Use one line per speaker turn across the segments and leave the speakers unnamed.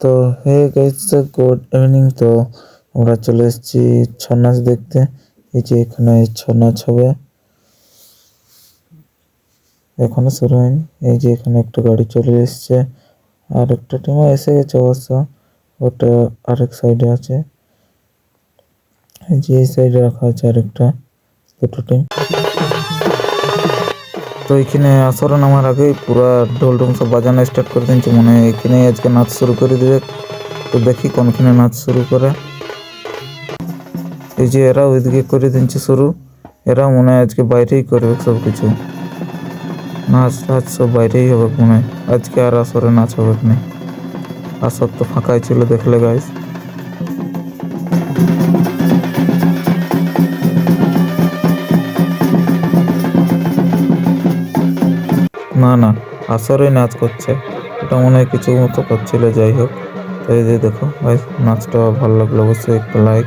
তো, hey guys good evening তো, আমরা চলে এসেছি ছৌ নাচ দেখতে। এই যে এখানে ছৌ নাচ হবে। এখনও শুরু হয়নি। এই যে এখানে একটা গাড়ি চলে এসেছে। আর একটা টিমও এসে গেছে অবশ্য। ওটা আরেক সাইডে আছে। এই যে এই সাইডে রাখা আছে আরেকটা। দুটো টিম তো এখানে আসরে নামার আগে পুরা ঢোল সব বাজানো স্টার্ট করে দিয়েছে। মনে হয় এখানে আজকে নাচ শুরু করে দিবে। তো দেখি কোনখানে নাচ শুরু করে। এই যে এরা ওইদিকে করে দিচ্ছে শুরু। এরা মনে হয় আজকে বাইরেই করবে সব কিছু নাচ টাচ সব বাইরেই হবে মনে হয়। আজকে আর আসরে নাচ হবে না। আসর তো ফাঁকাই ছিল দেখলে গাইস না না আসরে নাচ করছে। এটা মনে হয় কিছু মতো করছিল, যাই হোক। তো এই যে দেখো, ভাই, নাচটা ভালো লাগল। অবশ্যই একটা লাইক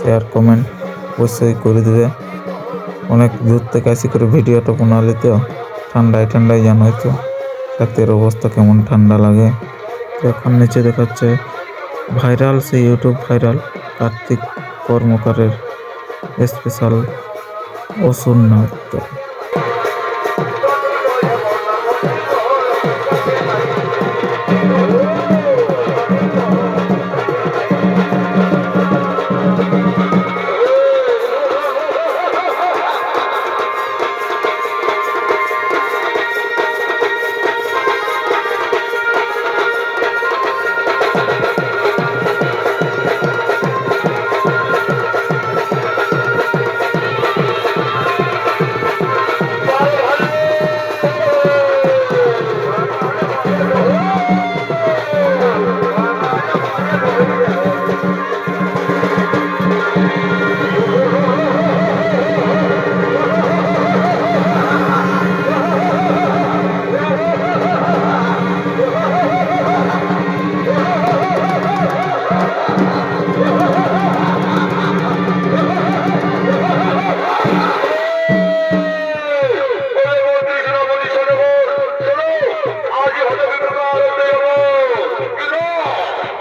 শেয়ার কমেন্ট অবশ্যই করে দেবে। অনেক দূর থেকে আসি করে ভিডিওটা বানালে তো ঠান্ডায় ঠান্ডায় জানোই তো। রাতের অবস্থা কেমন ঠান্ডা লাগে। তো এখন নিচে দেখাচ্ছে ভাইরাল, সেই ইউটিউব ভাইরাল কার্তিক কর্মকারের স্পেশাল অসুর নাট্য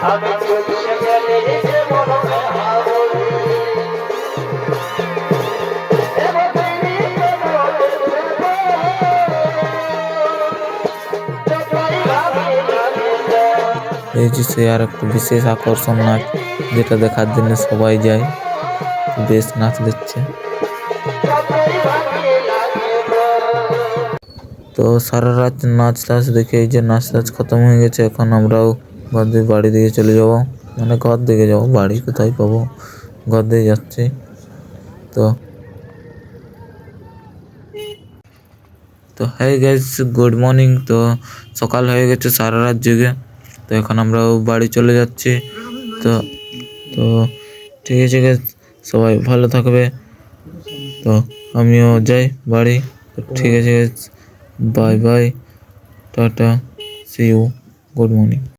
এই যে আর একটা বিশেষ আকর্ষণ নাচ যেটা দেখার জন্য সবাই যায়, বেশ নাচ দিচ্ছে। তো সারা রাত নাচ টাচ দেখে এই যে নাচ টাচ খতম হয়ে গেছে, এখন আমরাও ঘর দিয়ে বাড়ি দিকে চলে যাব। মানে ঘর দিকে যাব বাড়ি কোথায় পাবো? ঘর দিয়ে যাচ্ছি। তো তো হ্যাঁ গাইজ গুড মর্নিং তো সকাল হয়ে গেছে সারা রাত জেগে। তো এখন আমরাও বাড়ি চলে যাচ্ছি। তো তো ঠিক আছে guys, সবাই ভালো থাকবে। তো আমিও যাই বাড়ি। ঠিক আছে bye bye tata see you good morning